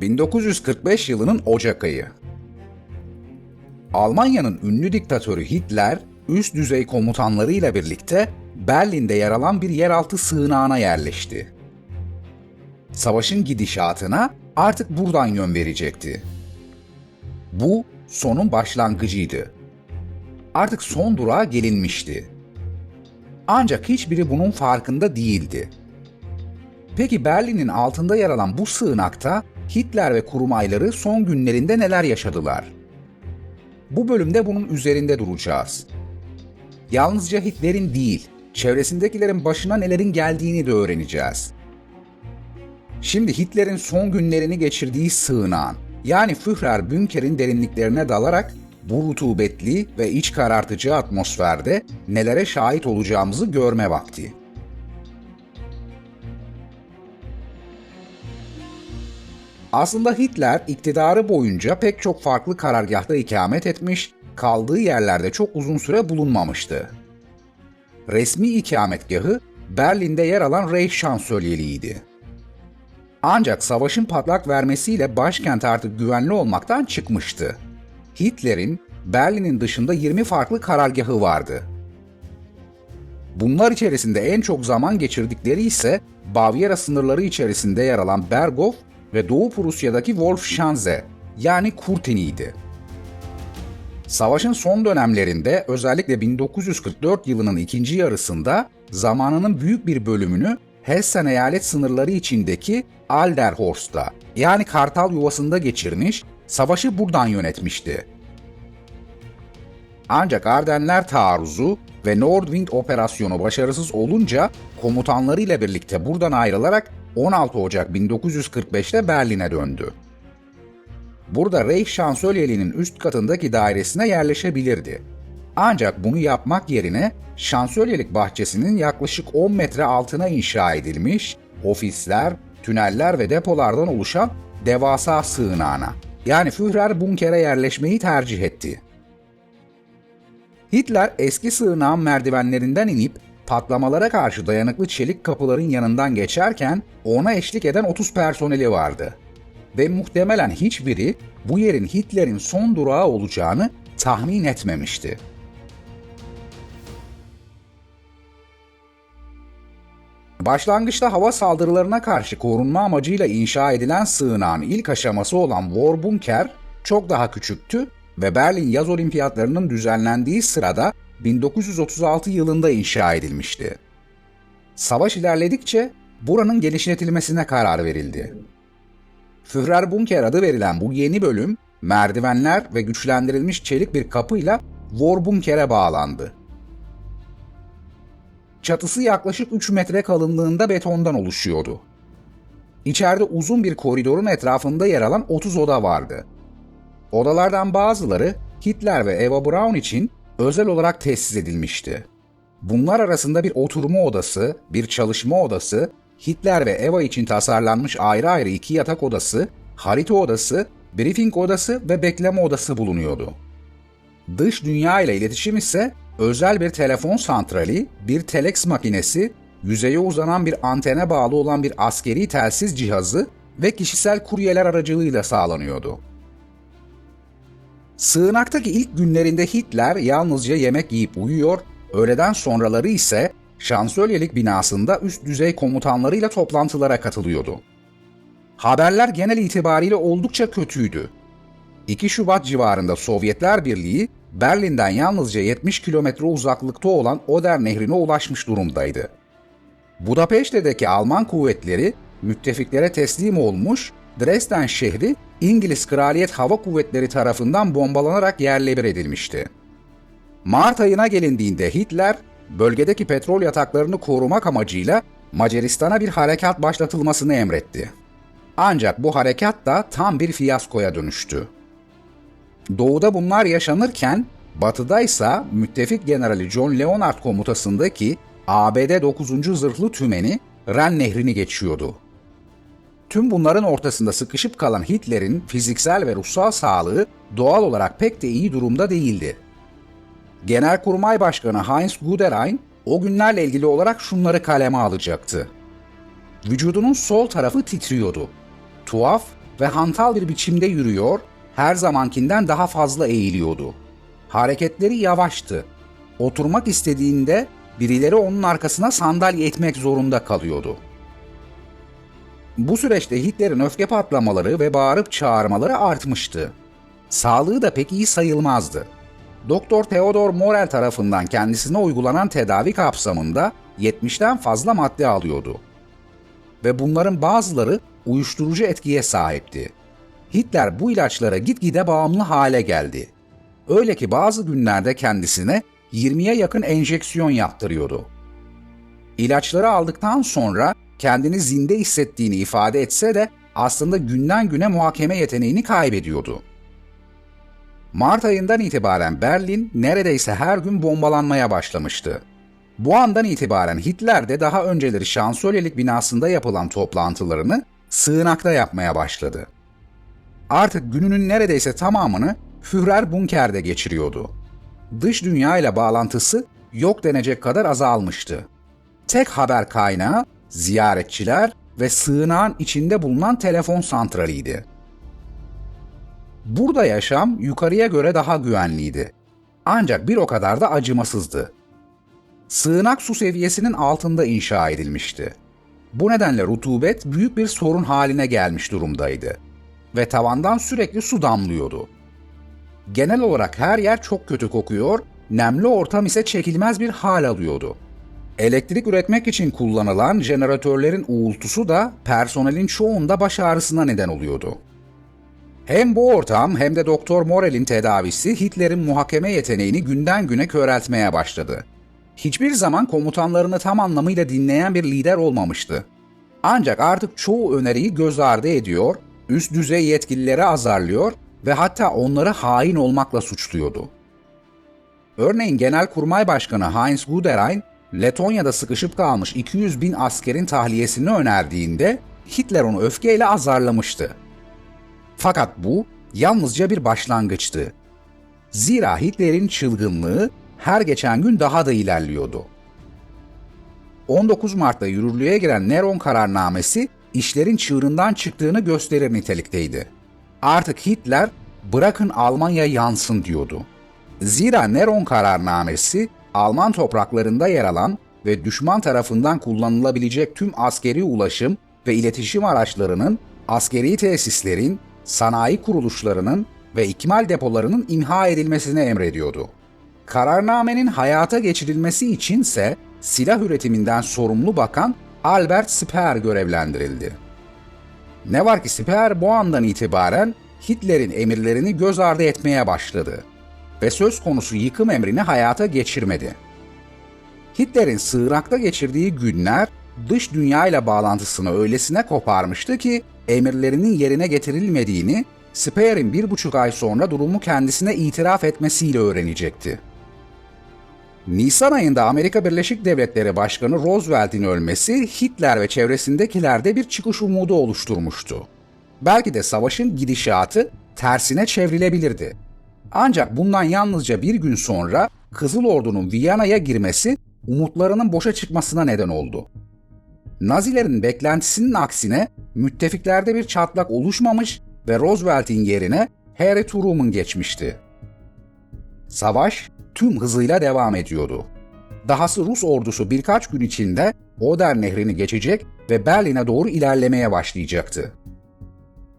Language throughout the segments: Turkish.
1945 yılının Ocak ayı. Almanya'nın ünlü diktatörü Hitler, üst düzey komutanlarıyla birlikte Berlin'de yer alan bir yeraltı sığınağına yerleşti. Savaşın gidişatına artık buradan yön verecekti. Bu sonun başlangıcıydı. Artık son durağa gelinmişti. Ancak hiçbiri bunun farkında değildi. Peki Berlin'in altında yer alan bu sığınakta Hitler ve kurmayları son günlerinde neler yaşadılar? Bu bölümde bunun üzerinde duracağız. Yalnızca Hitler'in değil, çevresindekilerin başına nelerin geldiğini de öğreneceğiz. Şimdi Hitler'in son günlerini geçirdiği sığınağın, yani Führer Bünker'in derinliklerine dalarak bu rutubetli ve iç karartıcı atmosferde nelere şahit olacağımızı görme vakti. Aslında Hitler iktidarı boyunca pek çok farklı karargahta ikamet etmiş, kaldığı yerlerde çok uzun süre bulunmamıştı. Resmi ikametgahı Berlin'de yer alan Reich Şansölyeliğiydi. Ancak savaşın patlak vermesiyle başkent artık güvenli olmaktan çıkmıştı. Hitler'in Berlin'in dışında 20 farklı karargahı vardı. Bunlar içerisinde en çok zaman geçirdikleri ise Bavyera sınırları içerisinde yer alan Berghof ve Doğu Prusya'daki Wolfschanze yani Kurteni'ydi. Savaşın son dönemlerinde özellikle 1944 yılının ikinci yarısında zamanının büyük bir bölümünü Hessen eyalet sınırları içindeki Alderhorst'ta yani Kartal Yuvası'nda geçirmiş, savaşı buradan yönetmişti. Ancak Ardenler taarruzu ve Nordwind operasyonu başarısız olunca komutanlarıyla birlikte buradan ayrılarak 16 Ocak 1945'te Berlin'e döndü. Burada Reich Şansölyeliğinin üst katındaki dairesine yerleşebilirdi. Ancak bunu yapmak yerine şansölyelik bahçesinin yaklaşık 10 metre altına inşa edilmiş ofisler, tüneller ve depolardan oluşan devasa sığınağına yani Führer bunkere yerleşmeyi tercih etti. Hitler eski sığınağın merdivenlerinden inip patlamalara karşı dayanıklı çelik kapıların yanından geçerken ona eşlik eden 30 personeli vardı. Ve muhtemelen hiçbiri bu yerin Hitler'in son durağı olacağını tahmin etmemişti. Başlangıçta hava saldırılarına karşı korunma amacıyla inşa edilen sığınağın ilk aşaması olan War Bunker çok daha küçüktü ve Berlin Yaz Olimpiyatlarının düzenlendiği sırada 1936 yılında inşa edilmişti. Savaş ilerledikçe buranın genişletilmesine karar verildi. Führer Bunker adı verilen bu yeni bölüm merdivenler ve güçlendirilmiş çelik bir kapıyla War Bunker'e bağlandı. Çatısı yaklaşık 3 metre kalınlığında betondan oluşuyordu. İçeride uzun bir koridorun etrafında yer alan 30 oda vardı. Odalardan bazıları Hitler ve Eva Braun için özel olarak tesis edilmişti. Bunlar arasında bir oturma odası, bir çalışma odası, Hitler ve Eva için tasarlanmış ayrı ayrı iki yatak odası, harita odası, briefing odası ve bekleme odası bulunuyordu. Dış dünya ile iletişim ise özel bir telefon santrali, bir telex makinesi, yüzeye uzanan bir antene bağlı olan bir askeri telsiz cihazı ve kişisel kuryeler aracılığıyla sağlanıyordu. Sığınaktaki ilk günlerinde Hitler yalnızca yemek yiyip uyuyor, öğleden sonraları ise şansölyelik binasında üst düzey komutanlarıyla toplantılara katılıyordu. Haberler genel itibariyle oldukça kötüydü. 2 Şubat civarında Sovyetler Birliği Berlin'den yalnızca 70 kilometre uzaklıkta olan Oder Nehri'ne ulaşmış durumdaydı. Budapeşte'deki Alman kuvvetleri müttefiklere teslim olmuş, Dresden şehri İngiliz Kraliyet Hava Kuvvetleri tarafından bombalanarak yerle bir edilmişti. Mart ayına gelindiğinde Hitler, bölgedeki petrol yataklarını korumak amacıyla Macaristan'a bir harekat başlatılmasını emretti. Ancak bu harekat da tam bir fiyaskoya dönüştü. Doğuda bunlar yaşanırken, batıda ise müttefik generali John Leonard komutasındaki ABD 9. Zırhlı Tümeni Ren Nehri'ni geçiyordu. Tüm bunların ortasında sıkışıp kalan Hitler'in fiziksel ve ruhsal sağlığı doğal olarak pek de iyi durumda değildi. Genelkurmay Başkanı Heinz Guderian o günlerle ilgili olarak şunları kaleme alacaktı. Vücudunun sol tarafı titriyordu. Tuhaf, ve hantal bir biçimde yürüyor, her zamankinden daha fazla eğiliyordu. Hareketleri yavaştı. Oturmak istediğinde birileri onun arkasına sandalye etmek zorunda kalıyordu. Bu süreçte Hitler'in öfke patlamaları ve bağırıp çağırmaları artmıştı. Sağlığı da pek iyi sayılmazdı. Doktor Theodor Morel tarafından kendisine uygulanan tedavi kapsamında 70'ten fazla madde alıyordu. Ve bunların bazıları uyuşturucu etkiye sahipti. Hitler bu ilaçlara gitgide bağımlı hale geldi. Öyle ki bazı günlerde kendisine 20'ye yakın enjeksiyon yaptırıyordu. İlaçları aldıktan sonra kendini zinde hissettiğini ifade etse de aslında günden güne muhakeme yeteneğini kaybediyordu. Mart ayından itibaren Berlin neredeyse her gün bombalanmaya başlamıştı. Bu andan itibaren Hitler de daha önceleri şansölyelik binasında yapılan toplantılarını sığınakta yapmaya başladı. Artık gününün neredeyse tamamını Führer bunkerde geçiriyordu. Dış dünya ile bağlantısı yok denecek kadar azalmıştı. Tek haber kaynağı ziyaretçiler ve sığınağın içinde bulunan telefon santraliydi. Burada yaşam yukarıya göre daha güvenliydi. Ancak bir o kadar da acımasızdı. Sığınak su seviyesinin altında inşa edilmişti. Bu nedenle rutubet büyük bir sorun haline gelmiş durumdaydı ve tavandan sürekli su damlıyordu. Genel olarak her yer çok kötü kokuyor, nemli ortam ise çekilmez bir hal alıyordu. Elektrik üretmek için kullanılan jeneratörlerin uğultusu da personelin çoğunda baş ağrısına neden oluyordu. Hem bu ortam hem de Doktor Morel'in tedavisi Hitler'in muhakeme yeteneğini günden güne köreltmeye başladı. Hiçbir zaman komutanlarını tam anlamıyla dinleyen bir lider olmamıştı. Ancak artık çoğu öneriyi göz ardı ediyor, üst düzey yetkilileri azarlıyor ve hatta onları hain olmakla suçluyordu. Örneğin Genelkurmay Başkanı Heinz Guderian, Letonya'da sıkışıp kalmış 200 bin askerin tahliyesini önerdiğinde Hitler onu öfkeyle azarlamıştı. Fakat bu yalnızca bir başlangıçtı. Zira Hitler'in çılgınlığı her geçen gün daha da ilerliyordu. 19 Mart'ta yürürlüğe giren Neron kararnamesi işlerin çığırından çıktığını gösterir nitelikteydi. Artık Hitler bırakın Almanya yansın diyordu. Zira Neron kararnamesi Alman topraklarında yer alan ve düşman tarafından kullanılabilecek tüm askeri ulaşım ve iletişim araçlarının, askeri tesislerin, sanayi kuruluşlarının ve ikmal depolarının imha edilmesini emrediyordu. Kararnamenin hayata geçirilmesi içinse silah üretiminden sorumlu bakan Albert Speer görevlendirildi. Ne var ki Speer bu andan itibaren Hitler'in emirlerini göz ardı etmeye başladı ve söz konusu yıkım emrini hayata geçirmedi. Hitler'in sığınakta geçirdiği günler dış dünya ile bağlantısını öylesine koparmıştı ki emirlerinin yerine getirilmediğini Speer'in bir buçuk ay sonra durumu kendisine itiraf etmesiyle öğrenecekti. Nisan ayında Amerika Birleşik Devletleri Başkanı Roosevelt'in ölmesi Hitler ve çevresindekilerde bir çıkış umudu oluşturmuştu. Belki de savaşın gidişatı tersine çevrilebilirdi. Ancak bundan yalnızca bir gün sonra Kızıl Ordu'nun Viyana'ya girmesi umutlarının boşa çıkmasına neden oldu. Nazilerin beklentisinin aksine müttefiklerde bir çatlak oluşmamış ve Roosevelt'in yerine Harry Truman geçmişti. Savaş tüm hızıyla devam ediyordu. Dahası Rus ordusu birkaç gün içinde Oder nehrini geçecek ve Berlin'e doğru ilerlemeye başlayacaktı.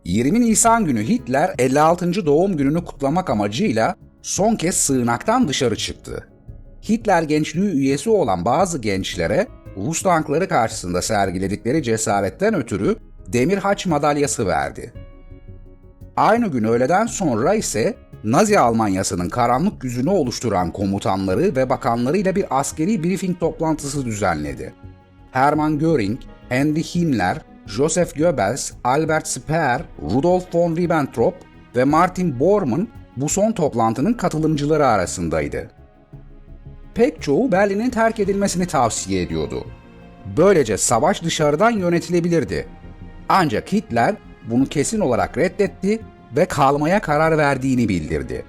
20 Nisan günü Hitler 56. doğum gününü kutlamak amacıyla son kez sığınaktan dışarı çıktı. Hitler gençliği üyesi olan bazı gençlere Rus tankları karşısında sergiledikleri cesaretten ötürü Demir Haç madalyası verdi. Aynı gün öğleden sonra ise Nazi Almanyası'nın karanlık yüzünü oluşturan komutanları ve bakanlarıyla bir askeri briefing toplantısı düzenledi. Hermann Göring, Henry Himmler, Joseph Goebbels, Albert Speer, Rudolf von Ribbentrop ve Martin Bormann bu son toplantının katılımcıları arasındaydı. Pek çoğu Berlin'in terk edilmesini tavsiye ediyordu. Böylece savaş dışarıdan yönetilebilirdi. Ancak Hitler bunu kesin olarak reddetti ve kalmaya karar verdiğini bildirdi.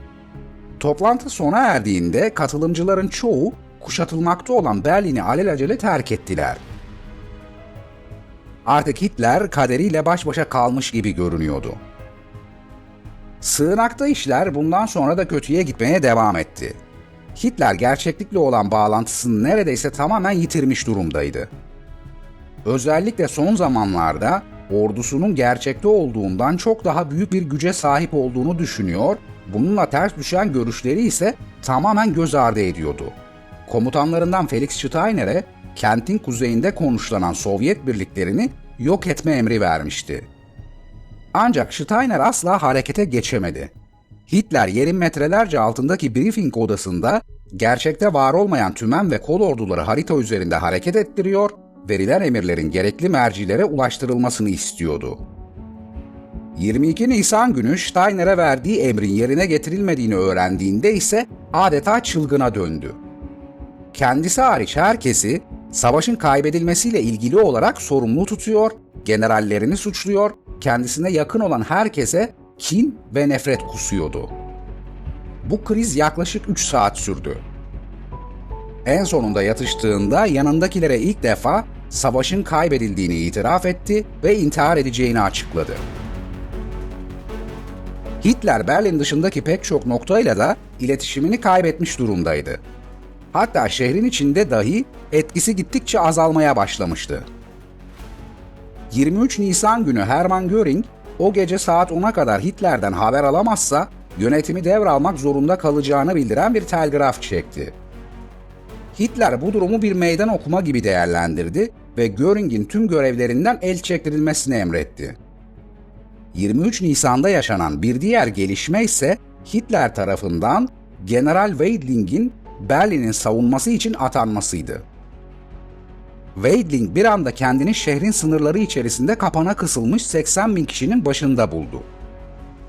Toplantı sona erdiğinde katılımcıların çoğu kuşatılmakta olan Berlin'i alelacele terk ettiler. Artık Hitler kaderiyle baş başa kalmış gibi görünüyordu. Sığınakta işler bundan sonra da kötüye gitmeye devam etti. Hitler gerçeklikle olan bağlantısını neredeyse tamamen yitirmiş durumdaydı. Özellikle son zamanlarda ordusunun gerçekte olduğundan çok daha büyük bir güce sahip olduğunu düşünüyor, bununla ters düşen görüşleri ise tamamen göz ardı ediyordu. Komutanlarından Felix Steiner'e kentin kuzeyinde konuşlanan Sovyet birliklerini yok etme emri vermişti. Ancak Steiner asla harekete geçemedi. Hitler yerin metrelerce altındaki briefing odasında gerçekte var olmayan tümen ve kol orduları harita üzerinde hareket ettiriyor, verilen emirlerin gerekli mercilere ulaştırılmasını istiyordu. 22 Nisan günü Steiner'e verdiği emrin yerine getirilmediğini öğrendiğinde ise adeta çılgına döndü. Kendisi hariç herkesi savaşın kaybedilmesiyle ilgili olarak sorumlu tutuyor, generallerini suçluyor, kendisine yakın olan herkese kin ve nefret kusuyordu. Bu kriz yaklaşık 3 saat sürdü. En sonunda yatıştığında yanındakilere ilk defa savaşın kaybedildiğini itiraf etti ve intihar edeceğini açıkladı. Hitler Berlin dışındaki pek çok noktayla da iletişimini kaybetmiş durumdaydı. Hatta şehrin içinde dahi etkisi gittikçe azalmaya başlamıştı. 23 Nisan günü Hermann Göring o gece saat 10'a kadar Hitler'den haber alamazsa yönetimi devralmak zorunda kalacağını bildiren bir telgraf çekti. Hitler bu durumu bir meydan okuma gibi değerlendirdi ve Göring'in tüm görevlerinden el çektirilmesini emretti. 23 Nisan'da yaşanan bir diğer gelişme ise Hitler tarafından General Weidling'in Berlin'in savunması için atanmasıydı. Weidling bir anda kendini şehrin sınırları içerisinde kapana kısılmış 80 bin kişinin başında buldu.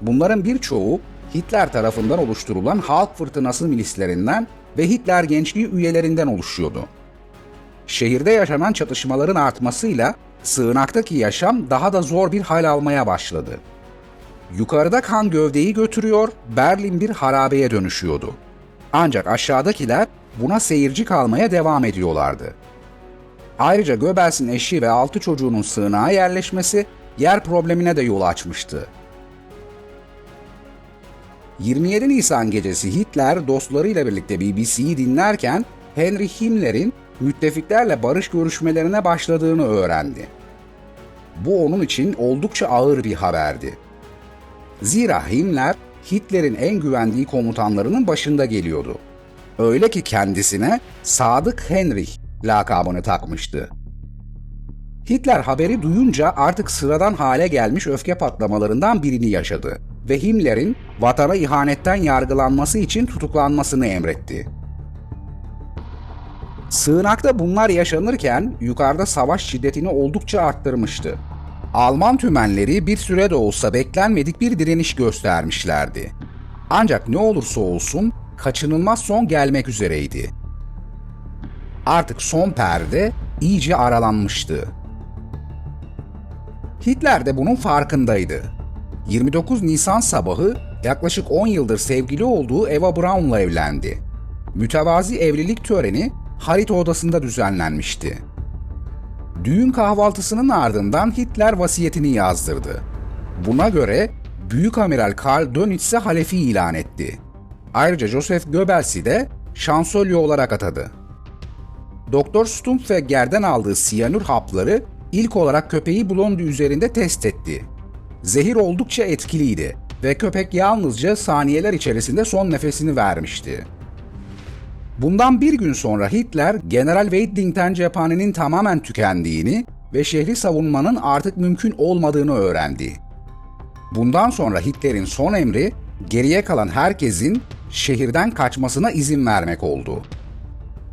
Bunların birçoğu Hitler tarafından oluşturulan halk fırtınası milislerinden ve Hitler gençliği üyelerinden oluşuyordu. Şehirde yaşanan çatışmaların artmasıyla sığınaktaki yaşam daha da zor bir hal almaya başladı. Yukarıda kan gövdeyi götürüyor, Berlin bir harabeye dönüşüyordu. Ancak aşağıdakiler buna seyirci kalmaya devam ediyorlardı. Ayrıca Göbels'in eşi ve altı çocuğunun sığınağa yerleşmesi yer problemine de yol açmıştı. 27 Nisan gecesi Hitler dostlarıyla birlikte BBC'yi dinlerken Henry Himmler'in müttefiklerle barış görüşmelerine başladığını öğrendi. Bu onun için oldukça ağır bir haberdi. Zira Himmler Hitler'in en güvendiği komutanlarının başında geliyordu. Öyle ki kendisine Sadık Henry lakabını takmıştı. Hitler haberi duyunca artık sıradan hale gelmiş öfke patlamalarından birini yaşadı ve Himmler'in vatana ihanetten yargılanması için tutuklanmasını emretti. Sığınakta bunlar yaşanırken yukarıda savaş şiddetini oldukça arttırmıştı. Alman tümenleri bir süre de olsa beklenmedik bir direniş göstermişlerdi. Ancak ne olursa olsun kaçınılmaz son gelmek üzereydi. Artık son perde iyice aralanmıştı. Hitler de bunun farkındaydı. 29 Nisan sabahı yaklaşık 10 yıldır sevgili olduğu Eva Braun'la evlendi. Mütevazi evlilik töreni harita odasında düzenlenmişti. Düğün kahvaltısının ardından Hitler vasiyetini yazdırdı. Buna göre Büyük Amiral Karl Dönitz halefi ilan etti. Ayrıca Joseph Goebbels'i de şansölye olarak atadı. Doktor Stumpfegger'den aldığı siyanür hapları ilk olarak köpeği Blondie üzerinde test etti. Zehir oldukça etkiliydi ve köpek yalnızca saniyeler içerisinde son nefesini vermişti. Bundan bir gün sonra Hitler, General Weidling'ten cephanenin tamamen tükendiğini ve şehri savunmanın artık mümkün olmadığını öğrendi. Bundan sonra Hitler'in son emri, geriye kalan herkesin şehirden kaçmasına izin vermek oldu.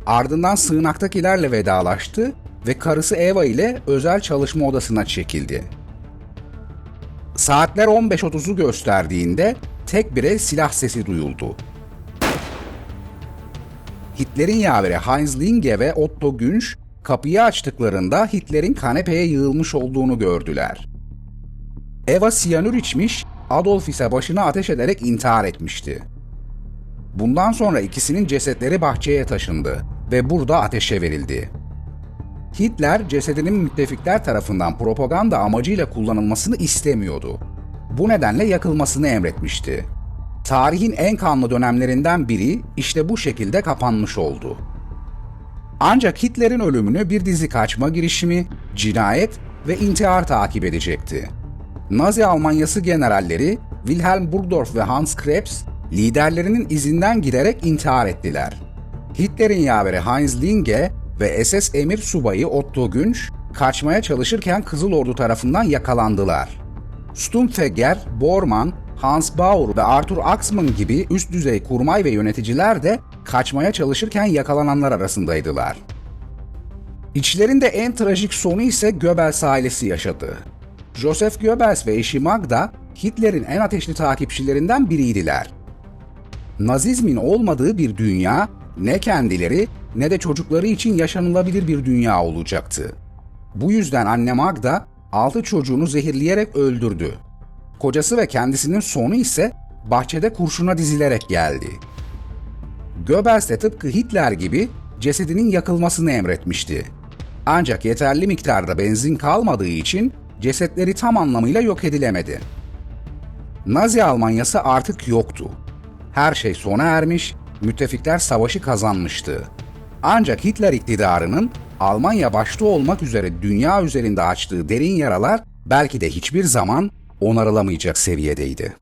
Ardından sığınaktakilerle vedalaştı ve karısı Eva ile özel çalışma odasına çekildi. Saatler 15.30'u gösterdiğinde tek bir el silah sesi duyuldu. Hitler'in yaveri Heinz Linge ve Otto Günsch kapıyı açtıklarında Hitler'in kanepeye yığılmış olduğunu gördüler. Eva siyanür içmiş, Adolf ise başına ateş ederek intihar etmişti. Bundan sonra ikisinin cesetleri bahçeye taşındı ve burada ateşe verildi. Hitler cesedinin müttefikler tarafından propaganda amacıyla kullanılmasını istemiyordu. Bu nedenle yakılmasını emretmişti. Tarihin en kanlı dönemlerinden biri işte bu şekilde kapanmış oldu. Ancak Hitler'in ölümünü bir dizi kaçma girişimi, cinayet ve intihar takip edecekti. Nazi Almanyası generalleri Wilhelm Burgdorf ve Hans Krebs liderlerinin izinden giderek intihar ettiler. Hitler'in yaveri Heinz Linge ve SS emir subayı Otto Günch kaçmaya çalışırken Kızıl Ordu tarafından yakalandılar. Stumpfegger, Bormann, Hans Bauer ve Arthur Axmann gibi üst düzey kurmay ve yöneticiler de kaçmaya çalışırken yakalananlar arasındaydılar. İçlerinde en trajik sonu ise Goebbels ailesi yaşadı. Joseph Goebbels ve eşi Magda Hitler'in en ateşli takipçilerinden biriydiler. Nazizmin olmadığı bir dünya ne kendileri ne de çocukları için yaşanılabilir bir dünya olacaktı. Bu yüzden anne Magda altı çocuğunu zehirleyerek öldürdü. Kocası ve kendisinin sonu ise bahçede kurşuna dizilerek geldi. Goebbels de tıpkı Hitler gibi cesedinin yakılmasını emretmişti. Ancak yeterli miktarda benzin kalmadığı için cesetleri tam anlamıyla yok edilemedi. Nazi Almanyası artık yoktu. Her şey sona ermiş, müttefikler savaşı kazanmıştı. Ancak Hitler iktidarının Almanya başta olmak üzere dünya üzerinde açtığı derin yaralar belki de hiçbir zaman onarılamayacak seviyedeydi.